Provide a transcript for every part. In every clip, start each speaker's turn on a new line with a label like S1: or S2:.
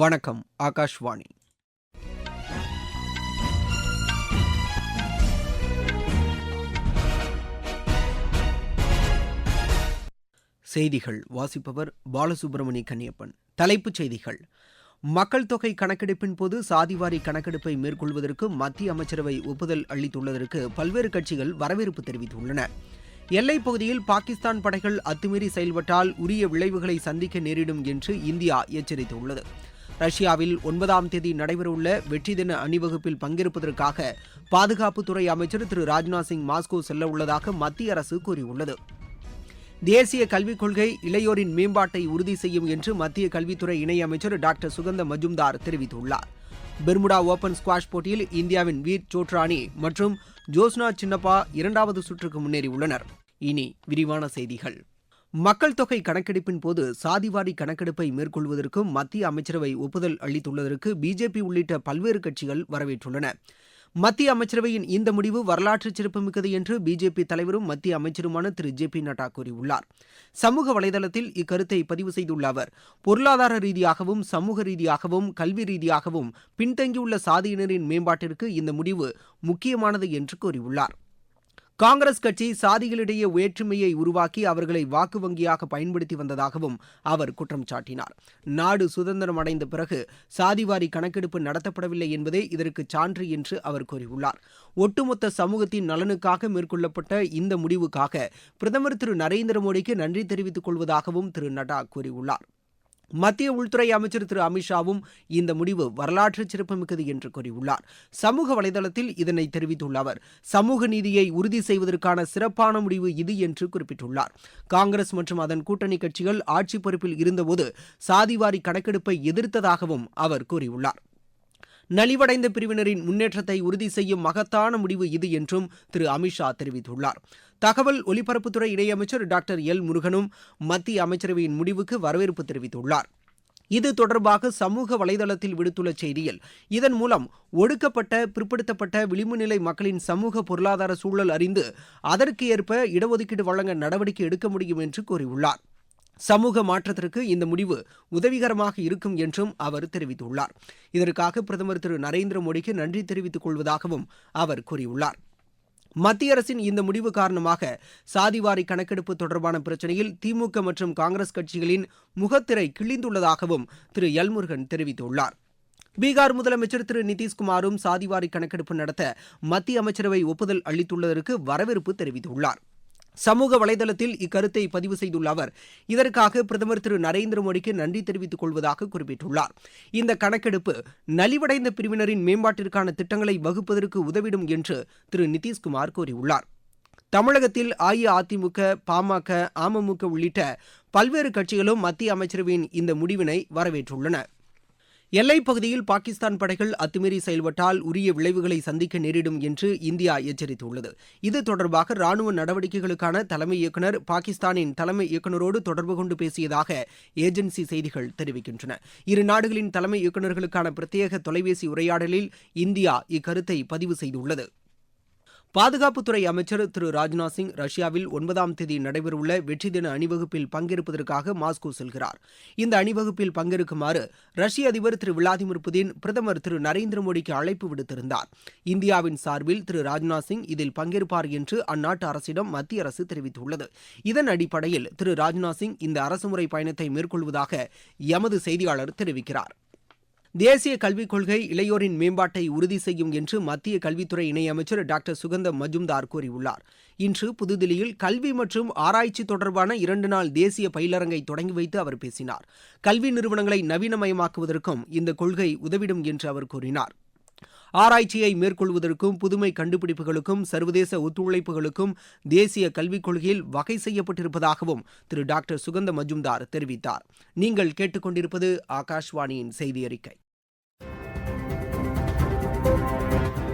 S1: வணக்கம் ஆகாஷ்வாணி செய்திகள் வாசிப்பவர் பாலசுப்பிரமணிய கன்னியப்பன் தலைப்புச் செய்திகள் மக்கள் தொகை கணக்கெடுப்பின் போது சாதிவாரி கணக்கெடுப்பை மேற்கொள்வதற்கு மத்திய அமைச்சரவை ஒப்புதல் அளித்துள்ளதற்கு பல்வேறு கட்சிகள் வரவேற்பு தெரிவித்துள்ளன எல்லைப் பகுதியில் பாகிஸ்தான் படைகள் அத்துமீறி செயல்பட்டால் உரிய விளைவுகளை சந்திக்க நேரிடும் என்று இந்தியா எச்சரித்துள்ளது ரஷ்யாவில் ஒன்பதாம் தேதி நடைபெறவுள்ள வெற்றி தின அணிவகுப்பில் பங்கேற்பதற்காக பாதுகாப்புத்துறை அமைச்சர் திரு ராஜ்நாத் சிங் மாஸ்கோ செல்ல உள்ளதாக மத்திய அரசு கூறியுள்ளது தேசிய கல்விக் கொள்கை இளையோரின் மேம்பாட்டை உறுதி செய்யும் என்று மத்திய கல்வித்துறை இணையமைச்சர் டாக்டர் சுகந்த மஜும்தார் தெரிவித்துள்ளார் பெர்முடா ஓபன் ஸ்குவாஷ் போட்டியில் இந்தியாவின் வீர் சோட்ரானி மற்றும் ஜோஸ்னா சின்னப்பா இரண்டாவது சுற்றுக்கு முன்னேறியுள்ளனர் இனி விரிவான செய்திகள் மக்கள் தொகை கணக்கெடுப்பின் போது சாதிவாரி கணக்கெடுப்பை மேற்கொள்வதற்கும் மத்திய அமைச்சரவை ஒப்புதல் அளித்துள்ளதற்கு பிஜேபி உள்ளிட்ட பல்வேறு கட்சிகள் வரவேற்றுள்ளன மத்திய அமைச்சரவையின் இந்த முடிவு வரலாற்று சிறப்புமிக்கது என்று பிஜேபி தலைவரும் மத்திய அமைச்சருமான திரு ஜே பி நட்டா கூறியுள்ளார் சமூக வலைதளத்தில் இக்கருத்தை பதிவு செய்துள்ள அவர் பொருளாதார ரீதியாகவும் சமூக ரீதியாகவும் கல்வி ரீதியாகவும் பின்தங்கியுள்ள சாதியினரின் மேம்பாட்டிற்கு இந்த முடிவு முக்கியமானது என்று கூறியுள்ளாா் காங்கிரஸ் கட்சி சாதிகளிடையே வேற்றுமையை உருவாக்கி அவர்களை வாக்கு வங்கியாக பயன்படுத்தி வந்ததாகவும் அவர் குற்றம் சாட்டினார் நாடு சுதந்திரம் அடைந்த பிறகு சாதிவாரி கணக்கெடுப்பு நடத்தப்படவில்லை என்பதே இதற்கு சான்று என்று அவர் கூறியுள்ளார் ஒட்டுமொத்த சமூகத்தின் நலனுக்காக மேற்கொள்ளப்பட்ட இந்த முடிவுக்காக பிரதமர் திரு நரேந்திர மோடிக்கு நன்றி தெரிவித்துக் கொள்வதாகவும் திரு நட்டா கூறியுள்ளார் மத்திய உள்துறை அமைச்சர் திரு அமித்ஷாவும் இந்த முடிவு வரலாற்று சிறப்புமிக்கது என்று கூறியுள்ளார் சமூக வலைதளத்தில் இதனை தெரிவித்துள்ள அவர் சமூக நீதியை உறுதி செய்வதற்கான சிறப்பான முடிவு இது என்று குறிப்பிட்டுள்ளார் காங்கிரஸ் மற்றும் அதன் கூட்டணி கட்சிகள் ஆட்சி பொறுப்பில் இருந்தபோது சாதிவாரி கணக்கெடுப்பை எதிர்த்ததாகவும் அவர் கூறியுள்ளார் நலிவடைந்த பிரிவினரின் முன்னேற்றத்தை உறுதி செய்யும் மகத்தான முடிவு இது என்றும் திரு அமித்ஷா தெரிவித்துள்ளார் தகவல் ஒலிபரப்புத்துறை இணையமைச்சர் டாக்டர் எல் முருகனும் மத்திய அமைச்சரவையின் முடிவுக்கு வரவேற்பு தெரிவித்துள்ளார் இது தொடர்பாக சமூக வலைதளத்தில் விடுத்துள்ள செய்தியில் இதன் மூலம் ஒடுக்கப்பட்ட பிற்படுத்தப்பட்ட விளிம்பு நிலை மக்களின் சமூக பொருளாதார சூழல் அறிந்து அதற்கு ஏற்ப இடஒதுக்கீடு வழங்க நடவடிக்கை எடுக்க முடியும் என்று கூறியுள்ளார் சமூக மாற்றத்திற்கு இந்த முடிவு உதவிகரமாக இருக்கும் என்றும் அவர் தெரிவித்துள்ளார் இதற்காக பிரதமர் திரு நரேந்திர மோடிக்கு நன்றி தெரிவித்துக் கொள்வதாகவும் அவர் கூறியுள்ளார் மத்திய அரசின் இந்த முடிவு காரணமாக சாதிவாரி கணக்கெடுப்பு தொடர்பான பிரச்சினையில் திமுக மற்றும் காங்கிரஸ் கட்சிகளின் முகத்திரை கிழிந்துள்ளதாகவும் திரு எல்முருகன் தெரிவித்துள்ளார் பீகார் முதலமைச்சர் திரு நிதிஷ்குமாரும் சாதிவாரி கணக்கெடுப்பு நடத்த மத்திய அமைச்சரவை ஒப்புதல் அளித்துள்ளதற்கு வரவேற்பு தெரிவித்துள்ளாா் சமூக வலைதளத்தில் இக்கருத்தை பதிவு செய்துள்ள அவர் இதற்காக பிரதமர் திரு நரேந்திர மோடிக்கு நன்றி தெரிவித்துக் கொள்வதாக குறிப்பிட்டுள்ளார் இந்த கணக்கெடுப்பு நலிவடைந்த பிரிவினரின் மேம்பாட்டிற்கான திட்டங்களை வகுப்பதற்கு உதவிடும் என்று திரு நிதிஷ்குமார் கூறியுள்ளார் தமிழகத்தில் அஇஅதிமுக பாமக அமமுக உள்ளிட்ட பல்வேறு கட்சிகளும் மத்திய அமைச்சரவையின் இந்த முடிவினை வரவேற்றுள்ளன எல்லைப் பகுதியில் பாகிஸ்தான் படைகள் அத்துமீறி செயல்பட்டால் உரிய விளைவுகளை சந்திக்க நேரிடும் என்று இந்தியா எச்சரித்துள்ளது இது தொடர்பாக ராணுவ நடவடிக்கைகளுக்கான தலைமை இயக்குநர் பாகிஸ்தானின் தலைமை இயக்குநரோடு தொடர்பு கொண்டு பேசியதாக ஏஜென்சி செய்திகள் தெரிவிக்கின்றன இரு நாடுகளின் தலைமை இயக்குநர்களுக்கான பிரத்யேக தொலைபேசி உரையாடலில் இந்தியா இக்கருத்தை பதிவு செய்துள்ளது பாதுகாப்புத்துறை அமைச்சர் திரு ராஜ்நாத் சிங் ரஷ்யாவில் ஒன்பதாம் தேதி நடைபெறவுள்ள வெற்றி தின அணிவகுப்பில் பங்கேற்பதற்காக மாஸ்கோ செல்கிறார் இந்த அணிவகுப்பில் பங்கேற்குமாறு ரஷ்ய அதிபர் திரு விளாடிமிர் புதின் பிரதமர் திரு நரேந்திர மோடிக்கு அழைப்பு விடுத்திருந்தார் இந்தியாவின் சார்பில் திரு ராஜ்நாத் சிங் இதில் பங்கேற்பார் என்று அந்நாட்டு அரசிடம் மத்திய அரசு தெரிவித்துள்ளது இதன் அடிப்படையில் திரு ராஜ்நாத் சிங் இந்த அரசுமுறை பயணத்தை மேற்கொள்வதாக எமது செய்தியாளர் தெரிவிக்கிறார் தேசிய கல்விக் கொள்கை இளையோரின் மேம்பாட்டை உறுதி செய்யும் என்று மத்திய கல்வித்துறை இணையமைச்சர் டாக்டர் சுகந்த மஜூம்தார் கூறியுள்ளார் இன்று புதுதில்லியில் கல்வி மற்றும் ஆராய்ச்சி தொடர்பான இரண்டு நாள் தேசிய பயிலரங்கை தொடங்கி வைத்து அவர் பேசினார் கல்வி நிறுவனங்களை நவீனமயமாக்குவதற்கும் இந்த கொள்கை உதவிடும் என்று அவர் கூறினார் ஆராய்ச்சியை மேற்கொள்வதற்கும் புதுமை கண்டுபிடிப்புகளுக்கும் சர்வதேச ஒத்துழைப்புகளுக்கும் தேசிய கல்விக் கொள்கையில் வகை செய்யப்பட்டிருப்பதாகவும் திரு டாக்டர் சுகந்த மஜும்தார் தெரிவித்தார் நீங்கள் கேட்டுக்கொண்டிருப்பது ஆகாஷ்வாணியின் செய்தி அறிக்கை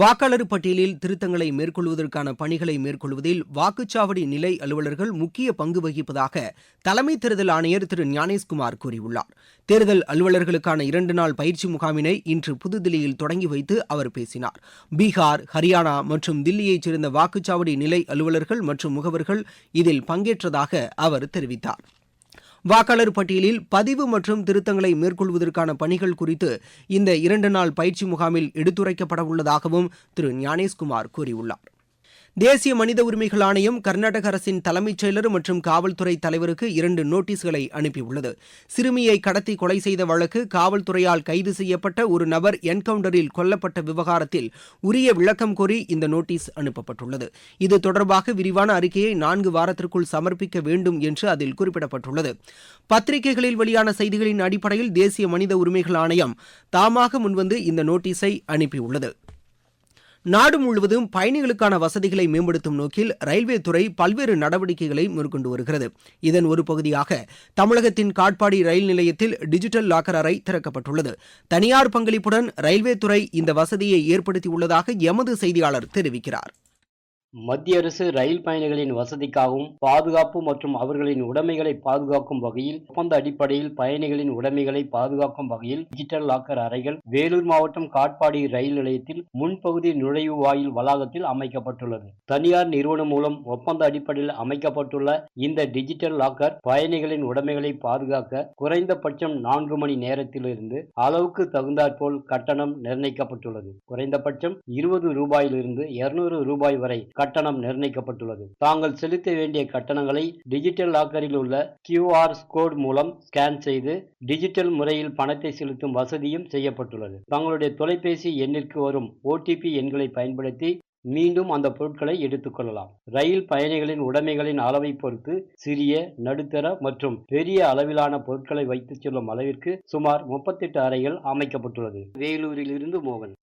S2: வாக்காளர் பட்டியலில் திருத்தங்களை மேற்கொள்வதற்கான பணிகளை மேற்கொள்வதில் வாக்குச்சாவடி நிலை அலுவலர்கள் முக்கிய பங்கு வகிப்பதாக தலைமை தேர்தல் ஆணையர் திரு ஞானேஷ்குமார் கூறியுள்ளார் தேர்தல் அலுவலர்களுக்கான இரண்டு நாள் பயிற்சி முகாமினை இன்று புதுதில்லியில் தொடங்கி வைத்து அவர் பேசினார் பீகார் ஹரியானா மற்றும் தில்லியைச் சேர்ந்த வாக்குச்சாவடி நிலை அலுவலர்கள் மற்றும் முகவர்கள் இதில் பங்கேற்றதாக அவர் தெரிவித்தாா் வாக்காளர் பட்டியலில் பதிவு மற்றும் திருத்தங்களை மேற்கொள்வதற்கான பணிகள் குறித்து இந்த இரண்டு நாள் பயிற்சி முகாமில் எடுத்துரைக்கப்படவுள்ளதாகவும் திரு ஞானேஷ்குமார் கூறியுள்ளார் தேசிய மனித உரிமைகள் ஆணையம் கர்நாடக அரசின் தலைமைச் செயலர் மற்றும் காவல்துறை தலைவருக்கு இரண்டு நோட்டீஸ்களை அனுப்பியுள்ளது சிறுமியை கடத்தி கொலை செய்த வழக்கு காவல்துறையால் கைது செய்யப்பட்ட ஒரு நபர் என்கவுண்டரில் கொல்லப்பட்ட விவகாரத்தில் உரிய விளக்கம் கோரி இந்த நோட்டீஸ் அனுப்பப்பட்டுள்ளது இது தொடர்பாக விரிவான அறிக்கையை நான்கு வாரத்திற்குள் சமர்ப்பிக்க வேண்டும் என்று அதில் குறிப்பிடப்பட்டுள்ளது பத்திரிகைகளில் வெளியான செய்திகளின் அடிப்படையில் தேசிய மனித உரிமைகள் ஆணையம் தாமாக முன்வந்து இந்த நோட்டீஸை அனுப்பியுள்ளது நாடு முழுவதும் பயணிகளுக்கான வசதிகளை மேம்படுத்தும் நோக்கில் ரயில்வே துறை பல்வேறு நடவடிக்கைகளை மேற்கொண்டு வருகிறது இதன் ஒரு பகுதியாக தமிழகத்தின் காட்பாடி ரயில் நிலையத்தில் டிஜிட்டல் லாக்கர் அறை திறக்கப்பட்டுள்ளது தனியார் பங்களிப்புடன் ரயில்வே துறை இந்த வசதியை ஏற்படுத்தியுள்ளதாக எமது செய்தியாளர் தெரிவிக்கிறார்
S3: மத்திய அரசு ரயில் பயணிகளின் வசதிக்காகவும் பாதுகாப்பு மற்றும் அவர்களின் உடைமைகளை பாதுகாக்கும் வகையில் ஒப்பந்த அடிப்படையில் பயணிகளின் உடைமைகளை பாதுகாக்கும் வகையில் டிஜிட்டல் லாக்கர் அறைகள் வேலூர் மாவட்டம் காட்பாடி ரயில் நிலையத்தில் முன்பகுதி நுழைவு வாயில் வளாகத்தில் அமைக்கப்பட்டுள்ளது தனியார் நிறுவனம் மூலம் ஒப்பந்த அடிப்படையில் அமைக்கப்பட்டுள்ள இந்த டிஜிட்டல் லாக்கர் பயணிகளின் உடைமைகளை பாதுகாக்க குறைந்தபட்சம் நான்கு மணி நேரத்திலிருந்து அளவுக்கு தகுந்தாற்போல் கட்டணம் நிர்ணயிக்கப்பட்டுள்ளது குறைந்தபட்சம் இருபது ரூபாயிலிருந்து இருநூறு ரூபாய் வரை கட்டணம் நிர்ணயிக்கப்பட்டுள்ளது தாங்கள் செலுத்த வேண்டிய கட்டணங்களை டிஜிட்டல் லாக்கரில் உள்ள கியூஆர் கோட் மூலம் ஸ்கேன் செய்து டிஜிட்டல் முறையில் பணத்தை செலுத்தும் வசதியும் செய்யப்பட்டுள்ளது தங்களுடைய தொலைபேசி எண்ணிற்கு வரும் ஓடிபி எண்களை பயன்படுத்தி மீண்டும் அந்த பொருட்களை எடுத்துக்கொள்ளலாம் ரயில் பயணிகளின் உடைமைகளின் அளவை பொறுத்து சிறிய நடுத்தர மற்றும் பெரிய அளவிலான பொருட்களை வைத்துச் செல்லும் அளவிற்கு சுமார் முப்பத்தெட்டு அறைகள் அமைக்கப்பட்டுள்ளது வேலூரிலிருந்து மோகன்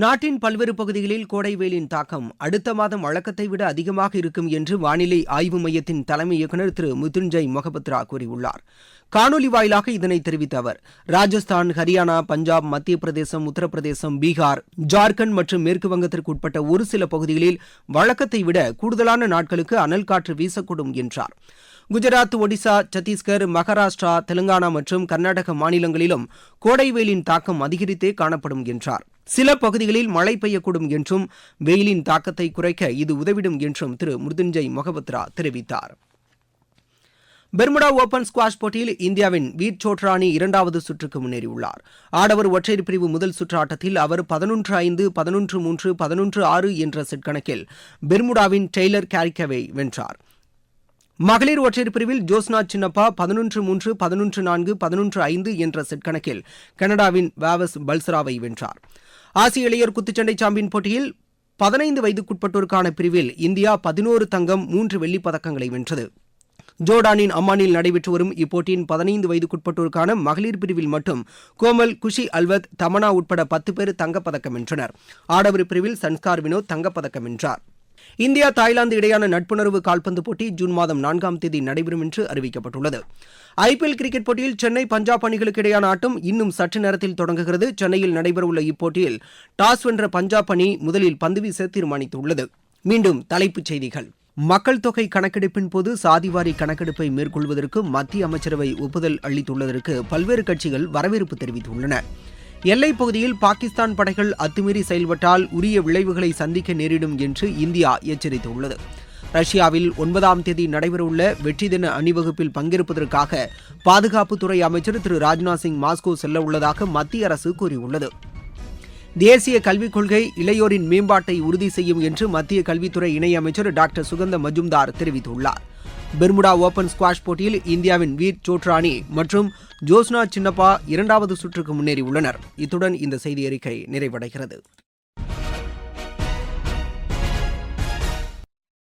S4: நாட்டின் பல்வேறு பகுதிகளில் கோடை வெயிலின் தாக்கம் அடுத்த மாதம் வழக்கத்தை விட அதிகமாக இருக்கும் என்று வானிலை ஆய்வு மையத்தின் தலைமை இயக்குநர் திரு மிதுன்ஜய் மொஹபத்ரா கூறியுள்ளார் காணொலி வாயிலாக இதனை தெரிவித்த அவர் ராஜஸ்தான் ஹரியானா பஞ்சாப் மத்திய பிரதேசம் உத்தரப்பிரதேசம் பீகார் ஜார்க்கண்ட் மற்றும் மேற்கு வங்கத்திற்கு உட்பட்ட ஒரு சில பகுதிகளில் வழக்கத்தை விட கூடுதலான நாட்களுக்கு அனல் காற்று வீசக்கூடும் என்றார் குஜராத் ஒடிசா சத்தீஸ்கர் மகாராஷ்டிரா தெலுங்கானா மற்றும் கர்நாடக மாநிலங்களிலும் கோடை வெயிலின் தாக்கம் அதிகரித்தே காணப்படும் என்றாா் சில பகுதிகளில் மழை பெய்யக்கூடும் என்றும் வெயிலின் தாக்கத்தை குறைக்க இது உதவிடும் என்றும் திரு முருதுஞ்சய் மொஹபத்ரா தெரிவித்தார் பெர்முடா ஓபன் ஸ்குவாஷ் போட்டியில் இந்தியாவின் வீட் சோட்ரானி இரண்டாவது சுற்றுக்கு முன்னேறியுள்ளார் ஆடவர் ஒற்றையர் பிரிவு முதல் சுற்று ஆட்டத்தில் அவர் பதினொன்று ஐந்து பதினொன்று மூன்று பதினொன்று ஆறு என்ற செட் கணக்கில் பெர்முடாவின் டெய்லர் கேரிக்கவை வென்றார் மகளிர் ஒற்றையர் பிரிவில் ஜோஸ்னா சின்னப்பா பதினொன்று மூன்று பதினொன்று நான்கு பதினொன்று ஐந்து என்ற செட் கணக்கில் கனடாவின் வாவஸ் பல்சராவை வென்றார் ஆசிய இளையர் குத்துச்சண்டை சாம்பியன் போட்டியில் பதினைந்து வயதுக்குட்பட்டோருக்கான பிரிவில் இந்தியா பதினோரு தங்கம் மூன்று வெள்ளிப் பதக்கங்களை வென்றது ஜோர்டானின் அம்மானில் நடைபெற்று வரும் இப்போட்டியின் பதினைந்து வயதுக்குட்பட்டோருக்கான மகளிர் பிரிவில் மட்டும் கோமல் குஷி அல்வத் தமனா உட்பட பத்து பேர் தங்கப்பதக்கம் வென்றனர் ஆடவர் பிரிவில் சன்ஸ்கார் வினோத் தங்கப்பதக்கம் வென்றார் இந்தியா தாய்லாந்து இடையேயான நட்புணர்வு கால்பந்து போட்டி ஜூன் மாதம் நான்காம் தேதி நடைபெறும் என்று அறிவிக்கப்பட்டுள்ளது ஐபிஎல் கிரிக்கெட் போட்டியில் சென்னை பஞ்சாப் அணிகளுக்கு இடையான ஆட்டம் இன்னும் சற்று நேரத்தில் தொடங்குகிறது சென்னையில் நடைபெறவுள்ள இப்போட்டியில் டாஸ் வென்ற பஞ்சாப் அணி முதலில் பந்து வீச தீர்மானித்துள்ளது மீண்டும் தலைப்புச் செய்திகள் மக்கள் தொகை கணக்கெடுப்பின் போது சாதிவாரி கணக்கெடுப்பை மேற்கொள்வதற்கு மத்திய அமைச்சரவை ஒப்புதல் அளித்துள்ளதற்கு பல்வேறு கட்சிகள் வரவேற்பு தெரிவித்துள்ளன எல்லைப் பகுதியில் பாகிஸ்தான் படைகள் அத்துமீறி செயல்பட்டால் உரிய விளைவுகளை சந்திக்க நேரிடும் என்று இந்தியா எச்சரித்துள்ளது ரஷ்யாவில் ஒன்பதாம் தேதி நடைபெறவுள்ள வெற்றி தின அணிவகுப்பில் பங்கேற்பதற்காக பாதுகாப்புத்துறை அமைச்சர் திரு ராஜ்நாத் சிங் மாஸ்கோ செல்லவுள்ளதாக மத்திய அரசு கூறியுள்ளது தேசிய கல்விக் கொள்கை இளையோரின் மேம்பாட்டை உறுதி செய்யும் என்று மத்திய கல்வித்துறை இணையமைச்சர் டாக்டர் சுகந்த மஜும்தார் தெரிவித்துள்ளார் பெர்முடா ஓபன் ஸ்குவாஷ் போட்டியில் இந்தியாவின் வீர் சோட்ரானி மற்றும் ஜோஸ்னா சின்னப்பா இரண்டாவது சுற்றுக்கு முன்னேறியுள்ளனர் இத்துடன் இந்த செய்தி அறிக்கை நிறைவடைகிறது